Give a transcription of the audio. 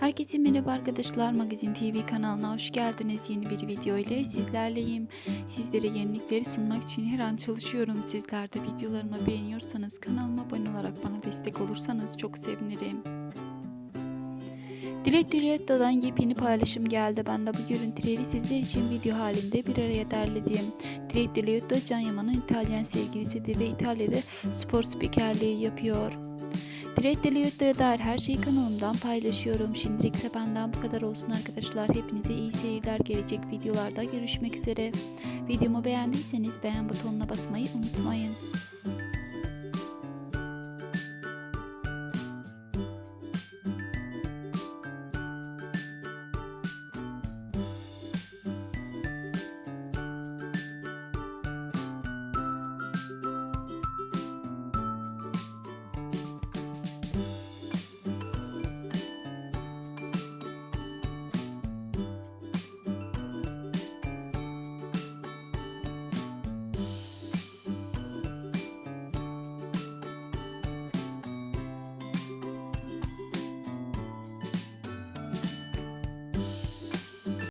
Herkese merhaba arkadaşlar Magazin TV kanalına hoş geldiniz. Yeni bir video ile sizlerleyim. Sizlere yenilikleri sunmak için her an çalışıyorum. Sizler de videolarımı beğeniyorsanız kanalıma abone olarak bana destek olursanız çok sevinirim. Dilek Dünya'dan yepyeni paylaşım geldi. Ben de bu görüntüleri sizler için video halinde bir araya derledim. Dilek Dünya Can Yaman'ın İtalyan sevgilisidir ve İtalya'da spor spikerliği yapıyor. Direkt Deliyot'lara dair her şeyi kanalımdan paylaşıyorum. Şimdilik ise benden bu kadar olsun arkadaşlar. Hepinize iyi seyirler. Gelecek videolarda görüşmek üzere. Videomu beğendiyseniz beğen butonuna basmayı unutmayın.